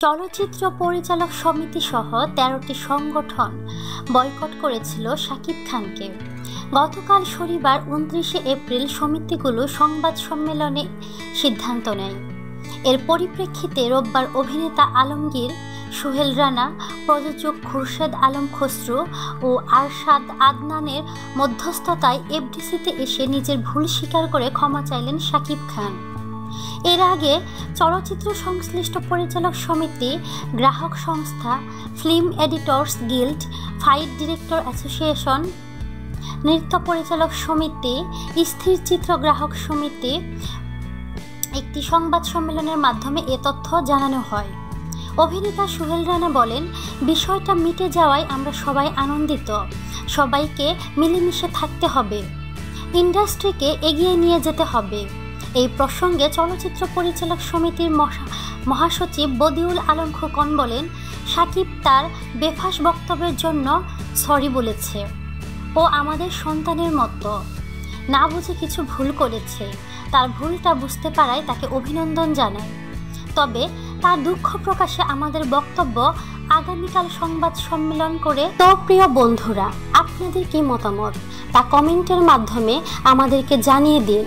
চলচ্চিত্র পরিচালক সমিতি সহ তেরোটি সংগঠন বয়কট করেছিল শাকিব খানকে। গতকাল শনিবার উনত্রিশে এপ্রিল সমিতিগুলো সংবাদ সম্মেলনে সিদ্ধান্ত নেয়। এর পরিপ্রেক্ষিতে রোববার অভিনেতা আলমগীর, সোহেল রানা, প্রযোজক খুরশেদ আলম খসরু ও আরশাদ আদনানের মধ্যস্থতায় এফডিসিতে এসে নিজের ভুল স্বীকার করে ক্ষমা চাইলেন শাকিব খান। এর আগে চলচ্চিত্র সংশ্লিষ্ট পরিচালক সমিতি, গ্রাহক সংস্থা, film editors guild, fight director association, নৃত্য পরিচালক সমিতি, স্থির চিত্র গ্রাহক সমিতি একটি সংবাদ সম্মেলনের মাধ্যমে এ তথ্য জানানো হয়। অভিনেতা সুহেল রানা বলেন, বিষয়টা মিটে যাওয়ায় আমরা সবাই আনন্দিত। সবাইকে মিলেমিশে থাকতে হবে। ইন্ডাস্ট্রিকে এগিয়ে নিয়ে যেতে হবে। এই প্রসঙ্গে চলচ্চিত্র পরিচালক সমিতির মহাসচিব বদিউল আলম খোকন বলেন, সাকিব তার বেফাস বক্তব্যের জন্য সরি বলেছে। ও আমাদের সন্তানের মতো। না বুঝে কিছু ভুল করেছে। তার ভুলটা বুঝতে পারায় তাকে অভিনন্দন জানায় তবে তার দুঃখ প্রকাশে আমাদের বক্তব্য আগামীকাল সংবাদ সম্মেলন করে। তো প্রিয় বন্ধুরা, আপনাদের কি মতামত? তা কমেন্টের মাধ্যমে আমাদেরকে জানিয়ে দিন।